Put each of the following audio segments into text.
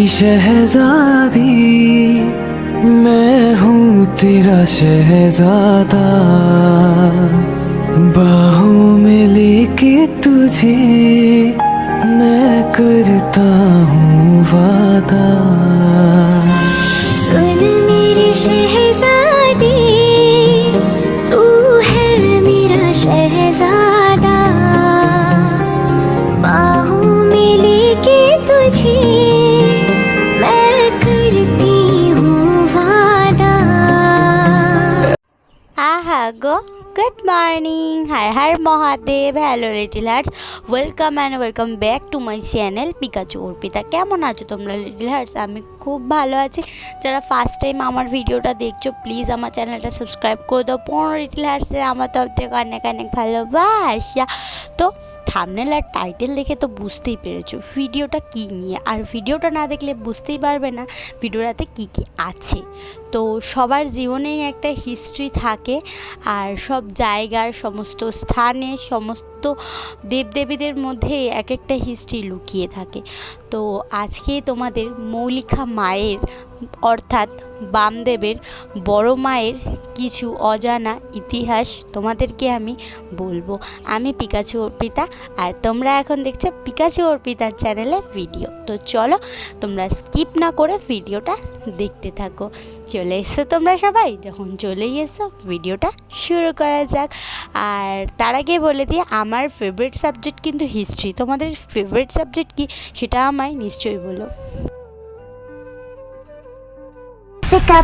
मेरी शहजादी मैं हूँ तेरा शहजादा। बाहों में लेके तुझे मैं करता हूँ वादा। গো। Good morning Har Har Mahadev hello little hearts welcome and welcome back to my channel Pikachu Arpita কেমন আছো তোমরা লিটিল হার্টস আমি খুব ভালো আছি। যারা ফার্স্ট টাইম আমার ভিডিওটা দেখছ প্লিজ আমার চ্যানেলটা সাবস্ক্রাইব করে দাও। পনেরো লিটিল হার্টসের আমার তরফ থেকে অনেক অনেক ভালোবাসা। তো থামনেল আর টাইটেল দেখে তো বুঝতেই পেরেছ। ভিডিওটা কী নিয়ে? আর ভিডিওটা না দেখলে বুঝতেই পারবে না ভিডিওটাতে কী কী আছে। তো সবার জীবনেই একটা হিস্ট্রি থাকে আর সব জায়গার সমস্ত স্থানে সমস্ত দেবদেবীদের মধ্যে এক একটা হিস্ট্রি লুকিয়ে থাকে। তো আজকে তোমাদের মৌলিকা মায়ের অর্থাৎ বামদেবের বড় মায়ের কিছু অজানা ইতিহাস তোমাদেরকে আমি বলব। আমি পিকাচু অর্পিতা আর তোমরা এখন দেখছ পিকাচু অর্পিতার চ্যানেলে ভিডিও। তো চলো তোমরা স্কিপ না করে ভিডিওটা দেখতে থাকো। চলে এসো তোমরা সবাই, যখন চলেই এসো ভিডিওটা শুরু করা যাক। আর তার আগে বলে দিই, আমার ফেভারিট সাবজেক্ট কিন্তু হিস্ট্রি তোমাদের ফেভারিট সাবজেক্ট কি সেটা আমায় নিশ্চয়ই বলো। Pika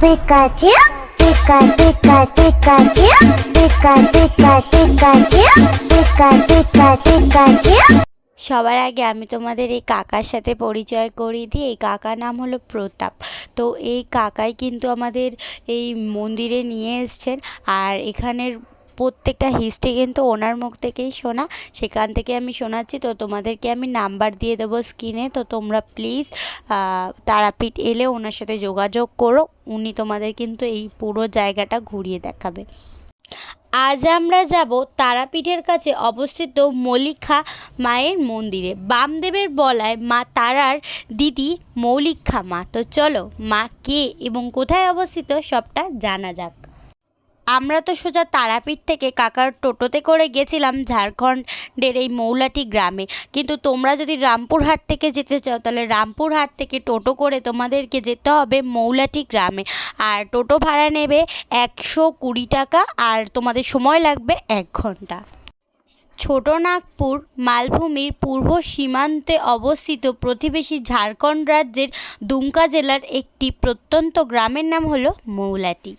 Pikachu Pika Pika Pikachu Pika Pika Pikachu Pika Pika Pikachu সবার আগে আমি তোমাদের এই কাকার সাথে পরিচয় করিয়ে দিই। এই কাকার নাম হলো প্রতাপ। তো এই কাকাই কিন্তু আমাদের এই মন্দিরে নিয়ে এসছেন। আর এখানের প্রত্যেকটা হিস্ট্রি কিন্তু ওনার মুখ থেকেই শোনা। সেখান থেকে আমি শোনাচ্ছি, তো তোমাদেরকে আমি নাম্বার দিয়ে দেবো স্ক্রিনে তো তোমরা প্লিজ তারাপীঠ এলে ওনার সাথে যোগাযোগ করো। উনি তোমাদের কিন্তু এই পুরো জায়গাটা ঘুরিয়ে দেখাবে। আজ আমরা যাব তারাপীঠের কাছে অবস্থিত মলিখা মায়ের মন্দিরে। বামদেবের বলায় মা তারার দিদি মৌলিক্ষা মা। তো চলো মা কে এবং কোথায় অবস্থিত সবটা জানা যাক। আমরা তো সোজা তারাপীঠ থেকে কাকার টোটোতে করে গেছিলাম ঝাড়খণ্ডের এই মৌলাটি গ্রামে। কিন্তু তোমরা যদি রামপুরহাট থেকে যেতে চাও, তাহলে রামপুরহাট থেকে টোটো করে তোমাদেরকে যেতে হবে মৌলাটি গ্রামে। আর টোটো ভাড়া নেবে একশো কুড়ি টাকা, আর তোমাদের সময় লাগবে এক ঘণ্টা। ছোটনাগপুর মালভূমির পূর্ব সীমান্তে অবস্থিত প্রতিবেশী ঝাড়খণ্ড রাজ্যের দুমকা জেলার একটি প্রত্যন্ত গ্রামের নাম হলো মৌলাটি।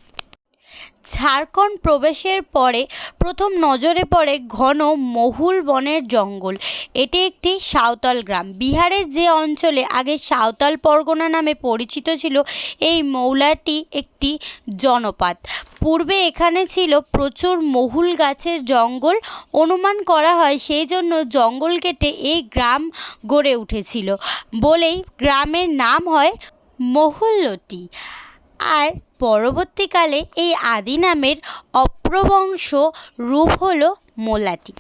ঝাড়খণ্ড প্রবেশের পরে প্রথম নজরে পড়ে ঘন মহুল বনের জঙ্গল। এটি একটি সাঁওতাল গ্রাম। বিহারের যে অঞ্চলে আগে সাঁওতাল পরগনা নামে পরিচিত ছিল, এই মৌলাটি একটি জনপাত পূর্বে এখানে ছিল প্রচুর মহুল গাছের জঙ্গল। অনুমান করা হয় সেই জন্য জঙ্গল কেটে এই গ্রাম গড়ে উঠেছিল বলেই গ্রামের নাম হয় মহুল্লটি। আর পরবর্তীকালে এই আদি নামের অপ্রবংশ রূপ হল মোলাটি।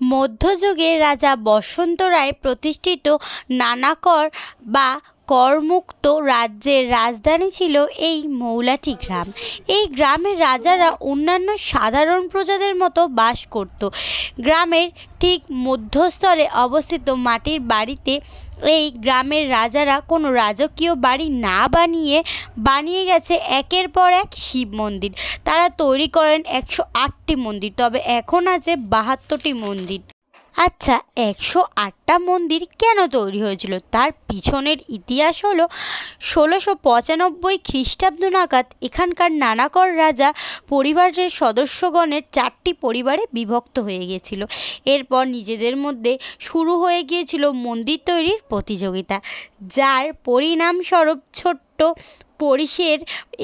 মধ্যযুগে রাজা বসন্ত রায় প্রতিষ্ঠিত নানাকর বা করমুক্ত রাজ্যের রাজধানী ছিল এই মৌলাটি গ্রাম। এই গ্রামের রাজারা অন্যান্য সাধারণ প্রজাদের মতো বাস করত। গ্রামের ঠিক মধ্যস্থলে অবস্থিত মাটির বাড়িতে এই গ্রামের রাজারা কোনো রাজকীয় বাড়ি না বানিয়ে বানিয়ে গেছে একের পর এক শিব মন্দির। তারা তৈরি করেন একশো আটটি মন্দির, তবে এখন আছে বাহাত্তরটি মন্দির। আচ্ছা একশো আটটা মন্দির কেন তৈরি হয়েছিল? তার পিছনের ইতিহাস হলো ষোলোশো পঁচানব্বই খ্রিস্টাব্দ নাগাদ এখানকার নানাকর রাজা পরিবারের সদস্যগণের চারটি পরিবারে বিভক্ত হয়ে গিয়েছিল এরপর নিজেদের মধ্যে শুরু হয়ে গিয়েছিল মন্দির তৈরির প্রতিযোগিতা, যার পরিণামস্বরূপ ছোট্ট পরিসের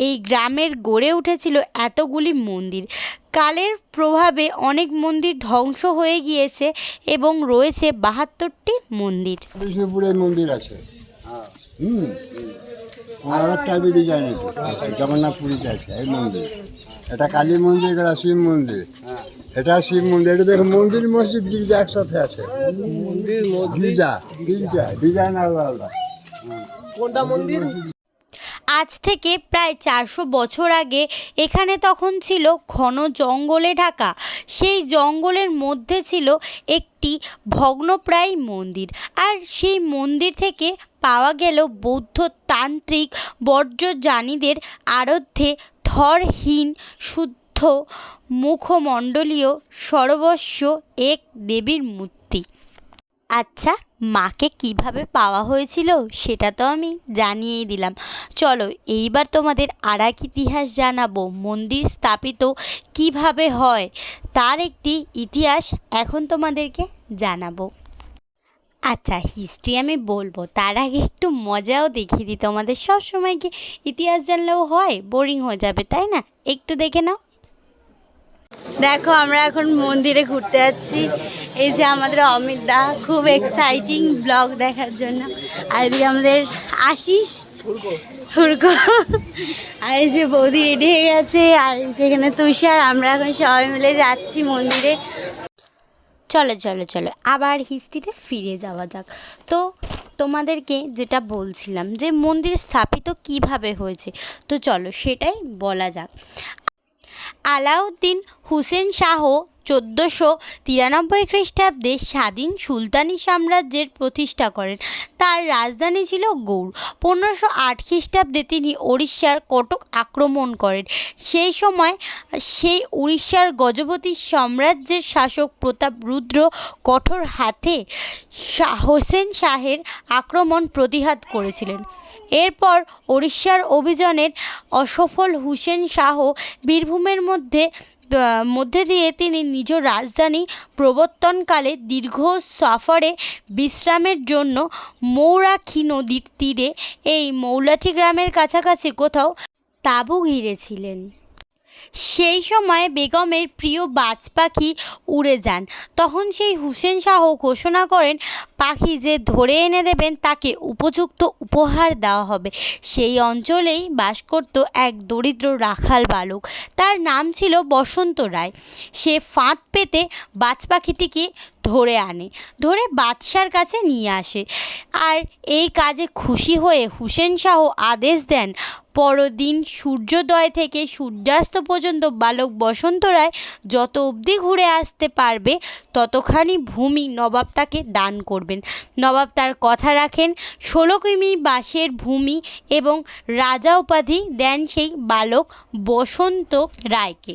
এই গ্রামের গড়ে উঠেছিল এতগুলি মন্দির। কালের প্রভাবে অনেক মন্দির ধ্বংস হয়ে গিয়েছে এবং রয়েছে বাহাত্তরটি মন্দির। বিষ্ণুপুরের মন্দির আছে। হুম। আর আছে। জগন্নাথ পুরীতে আছে এই মন্দির। এটা কালী মন্দির এটা শিব মন্দির। এটা শিব মন্দির। এটা দেখো মন্দির মসজিদ গির্জা একসাথে আছে। গির্জা গির্জা ডিজাইন আলাদা আলাদা। কোনটা মন্দির? আজ থেকে প্রায় চারশো বছর আগে এখানে তখন ছিল ঘন জঙ্গলে ঢাকা। সেই জঙ্গলের মধ্যে ছিল একটি ভগ্নপ্রায় মন্দির। আর সেই মন্দির থেকে পাওয়া গেল বৌদ্ধ তান্ত্রিক বর্জ্যজানীদের আরাধ্যে থরহীন শুদ্ধ মুখমণ্ডলীয় সর্বস্ব এক দেবীর মূর্তি। আচ্ছা মাকে কীভাবে পাওয়া হয়েছিল সেটা তো আমি জানিয়েই দিলাম। চলো, এইবার তোমাদের আর এক ইতিহাস জানাব। মন্দির স্থাপিত কীভাবে হয়, তার একটি ইতিহাস এখন তোমাদেরকে জানাব। আচ্ছা হিস্ট্রি আমি বলব। তার আগে একটু মজাও দেখিয়ে দিই। তোমাদের সব সময় কি ইতিহাস জানলেও হয়? বোরিং হয়ে যাবে, তাই না? একটু দেখে নাও। দেখো, আমরা এখন মন্দিরে ঘুরতে যাচ্ছি। এই যে আমাদের অমিত দা, খুব এক্সাইটিং ব্লগ দেখার জন্য। আর এদিকে আমাদের আশিস ফুরকো আর এই যে বৌদি রেডি হয়ে গেছে, আর এই যে এখানে তুষার, আমরা এখন সবাই মিলে যাচ্ছি মন্দিরে। চলো চলো চলো, আবার হিস্ট্রিতে ফিরে যাওয়া যাক। তো তোমাদেরকে যেটা বলছিলাম যে মন্দির স্থাপিত কীভাবে হয়েছে, তো চলো সেটাই বলা যাক। আলাউদ্দিন হুসেন শাহ চোদ্দোশো তিরানব্বই খ্রিস্টাব্দে স্বাধীন সুলতানি সাম্রাজ্যের প্রতিষ্ঠা করেন। তার রাজধানী ছিল গৌড় পনেরোশো আট খ্রিস্টাব্দে তিনি ওড়িশার কটক আক্রমণ করেন। সেই সময় সেই উড়িষ্যার গজপতি সাম্রাজ্যের শাসক প্রতাপ রুদ্র কঠোর হাতে হোসেন শাহের আক্রমণ প্রতিহাত করেছিলেন। এরপর ওড়িশার অভিযানের অসফল হুসেন শাহ বীরভূমের মধ্যে মধ্যে দিয়ে তিনি নিজ রাজধানী প্রবর্তনকালে দীর্ঘ সফরে বিশ্রামের জন্য মৌরাখী নদীর তীরে, এই মৌলাঠি গ্রামের কাছাকাছি কোথাও তাঁবু ঘিরেছিলেন। সেই সময় বেগমের প্রিয় বাজ পাখি উড়ে যান। তখন সেই হুসেন শাহ ঘোষণা করেন, পাখি যে ধরে এনে দেবেন, তাকে উপযুক্ত উপহার দেওয়া হবে। সেই অঞ্চলেই বাস করত এক দরিদ্র রাখাল বালক। তার নাম ছিল বসন্ত রায়। সে ফাঁদ পেতে বাজ পাখিটিকে ধরে আনে, ধরে বাদশার কাছে নিয়ে আসে। আর এই কাজে খুশি হয়ে হুসেন শাহ আদেশ দেন, পরদিন সূর্যোদয় থেকে সূর্যাস্ত পর্যন্ত বালক বসন্ত রায় যত অবধি ঘুরে আসতে পারবে, ততখানি ভূমি নবাব তাকে দান করবেন। নবাব তার কথা রাখেন ষোলো কিমি বাঁশের ভূমি এবং রাজা উপাধি দেন সেই বালক বসন্ত রায়কে।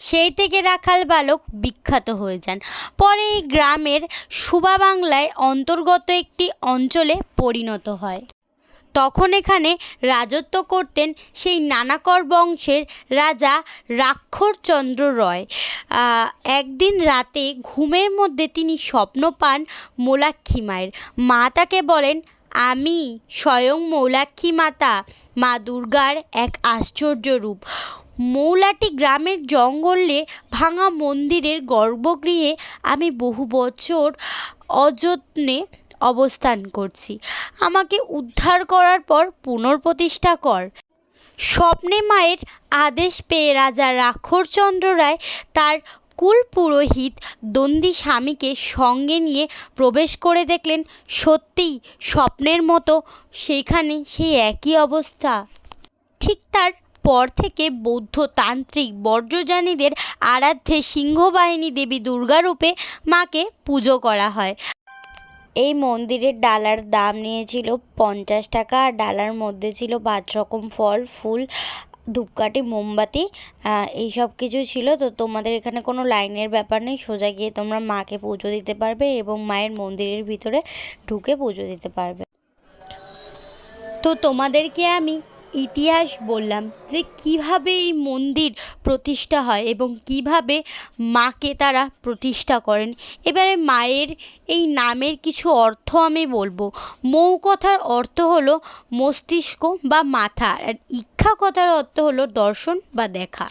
সেই থেকে রাখাল বালক বিখ্যাত হয়ে যান। পরে এই গ্রামের সুবা বাংলায় অন্তর্গত একটি অঞ্চলে পরিণত হয়। তখন এখানে রাজত্ব করতেন সেই নানাকর বংশের রাজা রাক্ষরচন্দ্র রয়। একদিন রাতে ঘুমের মধ্যে তিনি স্বপ্ন পান মোলাক্ষী মায়ের। মা তাকে বলেন, আমি স্বয়ং মৌলাক্ষী মাতা, মা দুর্গার এক আশ্চর্য রূপ। মৌলাটি গ্রামের জঙ্গলে ভাঙা মন্দিরের গর্ভগৃহে আমি বহু বছর অযত্নে অবস্থান করছি। আমাকে উদ্ধার করার পর পুনর্প্রতিষ্ঠা কর। স্বপ্নে মায়ের আদেশ পেয়ে রাজা রাক্ষরচন্দ্র রায় তার কুল পুরোহিত দন্দি স্বামীকে সঙ্গে নিয়ে প্রবেশ করে দেখলেন, সত্যিই স্বপ্নের মতো, সেখানে সেই একই অবস্থা। ঠিক তার পর থেকে বৌদ্ধ তান্ত্রিক বর্জ্যজানীদের আরাধ্যে সিংহবাহিনী দেবী দুর্গারূপে মাকে পুজো করা হয়। এই মন্দিরের ডালার দাম নিয়েছিল পঞ্চাশ টাকা আর ডালার মধ্যে ছিল পাঁচ রকম ফল ফুল ধূপকাঠি মোমবাতি এই সব কিছু ছিল। তো তোমাদের এখানে কোনো লাইনের ব্যাপার নেই সোজা গিয়ে তোমরা মাকে পুজো দিতে পারবে এবং মায়ের মন্দিরের ভিতরে ঢুকে পুজো দিতে পারবে। তো তোমাদেরকে আমি ইতিহাস বললাম যে কীভাবে এই মন্দির প্রতিষ্ঠা হয় এবং কীভাবে মাকে তারা প্রতিষ্ঠা করেন। এবারে মায়ের এই নামের কিছু অর্থ আমি বলব। মৌ কথার অর্থ হলো মস্তিষ্ক বা মাথা আর ইচ্ছা কথার অর্থ হলো দর্শন বা দেখা।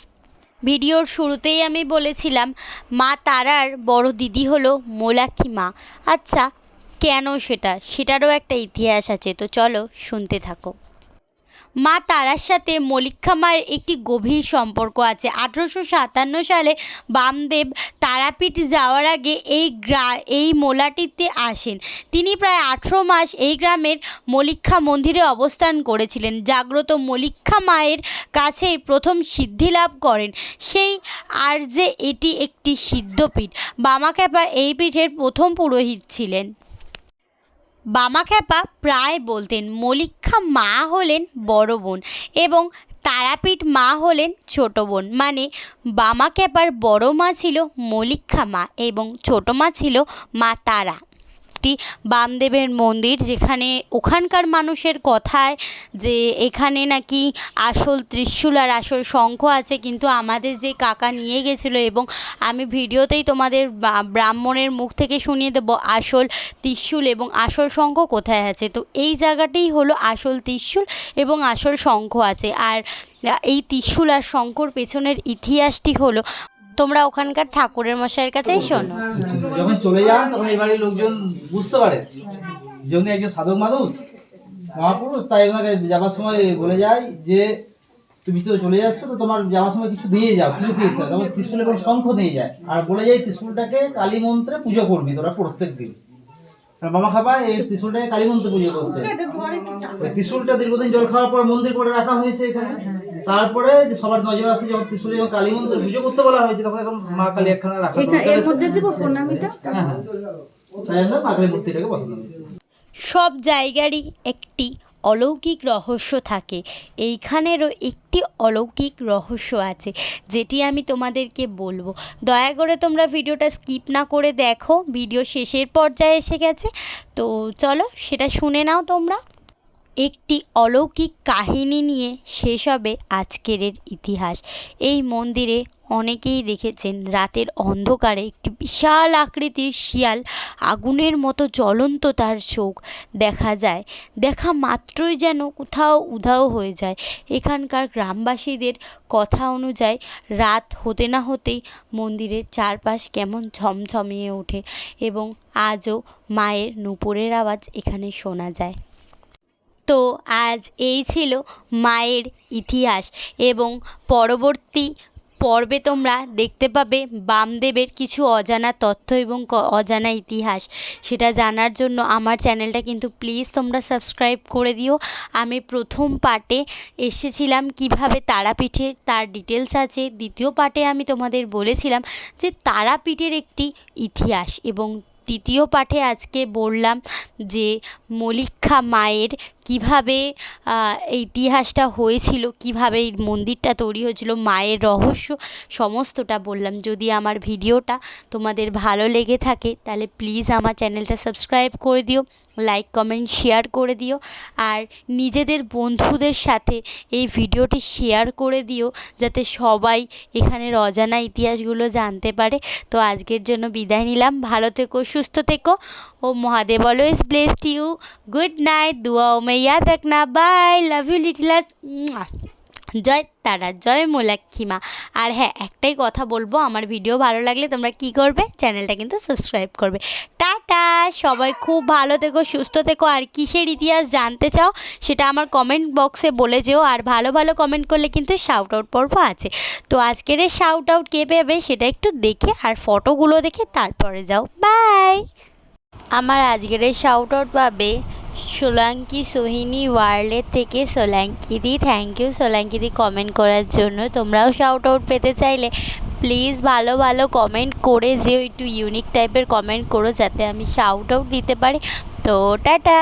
ভিডিওর শুরুতেই আমি বলেছিলাম, মা তারার বড় দিদি হলো মোলাক্ষী মা। আচ্ছা কেন সেটা? সেটারও একটা ইতিহাস আছে, তো চলো শুনতে থাকো। মা তারার সাথে মলিক্ষা মায়ের একটি গভীর সম্পর্ক আছে। আঠেরোশো সাতান্ন সালে বামদেব তারাপীঠ যাওয়ার আগে এই গ্রা, এই মোলাটিতে আসেন। তিনি প্রায় আঠেরো মাস এই গ্রামের মলিক্ষা মন্দিরে অবস্থান করেছিলেন। জাগ্রত মলিক্ষা মায়ের কাছেই প্রথম সিদ্ধি লাভ করেন। সেই আর যে এটি একটি সিদ্ধপীঠ। বামাখ্যাপা এই পীঠের প্রথম পুরোহিত ছিলেন। বামাখ্যাপা প্রায় বলতেন, মলিক্ষা মা হলেন বড় বোন এবং তারাপীঠ মা হলেন ছোট বোন। মানে বামাখ্যাপার বড় মা ছিল মলিক্ষা মা এবং ছোট মা ছিল মা তারা। একটি বামদেবের মন্দির যেখানে ওখানকার মানুষের কথায় যে এখানে নাকি আসল ত্রিশূল আর আসল শঙ্খ আছে, কিন্তু আমাদের যে কাকা নিয়ে গেছিল এবং আমি ভিডিওতেই তোমাদের ব্রাহ্মণের মুখ থেকে শুনিয়ে দেবো আসল ত্রিশূল এবং আসল শঙ্খ কোথায় আছে। তো এই জায়গাটাই হলো আসল ত্রিশূল এবং আসল শঙ্খ আছে। আর এই ত্রিশূল আর শঙ্খর পেছনের ইতিহাসটি হলো তোমরা ওখানকার ঠাকুরের মশাইয়ের কাছেই শোনো। যখন চলে যান তখন এই বাড়ির লোকজন বুঝতে পারে। যে উনি একজন সাধক মানুষ মহাপুরুষ তাই ওনাকে যাবার সময় বলে যায় যে তুমি তো চলে যাচ্ছ তো তোমার যাওয়ার সময় কিছু দিয়ে যাও স্মৃতি হিসাবে তখন ত্রিশূল এবং শঙ্খ দিয়ে যায়। আর বলে যায় ত্রিশূলটাকে কালী মন্ত্রে পুজো করবি তোরা প্রত্যেক দিন। মামা খাবা এই ত্রিশূলটাকে কালী মন্ত্রে পুজো করতে। ত্রিশূলটা দীর্ঘদিন জল খাওয়ার পর মন্দির করে রাখা হয়েছে এখানে। তারপরে যে সবার নজর আসে যখন ত্রিশূল এবং কালী মন্ত্রে পুজো করতে বলা হয়েছে তখন এখন মা কালী একখানা রাখা এর মধ্যে দেবো প্রণামীটা? হ্যাঁ হ্যাঁ। তাই জন্য মূর্তিটাকে বসানো হয়েছে সব জায়গারই একটি অলৌকিক রহস্য থাকে। এইখানেরও একটি অলৌকিক রহস্য আছে যেটি আমি তোমাদেরকে বলব। দয়া করে তোমরা ভিডিওটা স্কিপ না করে দেখো ভিডিও শেষের পর্যায়ে এসে গেছে। তো চলো সেটা শুনে নাও তোমরা। একটি অলৌকিক কাহিনী নিয়ে শেষ হবে আজকের ইতিহাস। এই মন্দিরে অনেকেই দেখেছেন রাতের অন্ধকারে একটি বিশাল আকৃতির শিয়াল আগুনের মতো জ্বলন্ত তার চোখ দেখা যায়। দেখা মাত্রই যেন কোথাও উধাও হয়ে যায়। এখানকার গ্রামবাসীদের কথা অনুযায়ী রাত হতে না হতেই মন্দিরের চারপাশ কেমন ঝমঝমিয়ে ওঠে এবং আজও মায়ের নূপুরের আওয়াজ এখানে শোনা যায়। তো আজ এই ছিল মায়ের ইতিহাস এবং পরবর্তী পর্বে তোমরা দেখতে পাবে বামদেবের কিছু অজানা তথ্য এবং অজানা ইতিহাস। সেটা জানার জন্য আমার চ্যানেলটা কিন্তু প্লিজ তোমরা সাবস্ক্রাইব করে দিও। আমি প্রথম পার্টে এসেছিলাম কীভাবে তারাপীঠে, তার ডিটেলস আছে। দ্বিতীয় পার্টে আমি তোমাদের বলেছিলাম যে তারাপীঠের একটি ইতিহাস এবং তৃতীয় পাঠে আজকে বললাম যে মলিক্ষা মায়ের কীভাবে এই ইতিহাসটা হয়েছিল, কীভাবে এই মন্দিরটা তৈরি হয়েছিল, মায়ের রহস্য সমস্তটা বললাম। যদি আমার ভিডিওটা তোমাদের ভালো লেগে থাকে, তাহলে প্লিজ আমার চ্যানেলটা সাবস্ক্রাইব করে দিও লাইক কমেন্ট শেয়ার করে দিও, আর নিজেদের বন্ধুদের সাথে এই ভিডিওটি শেয়ার করে দিও, যাতে সবাই এখানের অজানা ইতিহাসগুলো জানতে পারে। তো আজকের জন্য বিদায় নিলাম, ভালো থেকো, সুস্থ থেকো, ও Mahadev always blessed you good night দুয়া ও ইয়াদ রাখনা বাই লাভ ইউ লিটলাস জয় তারা, জয় মোলাক্ষিমা আর হ্যাঁ একটাই কথা বলব, আমার ভিডিও ভালো লাগলে তোমরা কি করবে? চ্যানেলটা কিন্তু সাবস্ক্রাইব করবে। টাটা! সবাই খুব ভালো থেকো, সুস্থ থেকো। আর কিসের ইতিহাস জানতে চাও, সেটা আমার কমেন্ট বক্সে বলে যেও। আর ভালো ভালো কমেন্ট করলে কিন্তু শাউট আউট পর্ব আছে। তো আজকের শাউট আউট কে পাবে, সেটা একটু দেখে আর ফটোগুলো দেখে তারপরে যাও। বাই আমার আজকের এই শাউট আউট পাবে সোলাঙ্কি সোহিনী ওয়ার্ল্ডের থেকে। সোলাঙ্কিদি থ্যাংক ইউ সোলাঙ্কিদি কমেন্ট করার জন্য। তোমরাও শাউট আউট পেতে চাইলে প্লিজ ভালো ভালো কমেন্ট করে যে একটু ইউনিক টাইপের কমেন্ট করো যাতে আমি শাউট আউট দিতে পারি। তো, টাটা!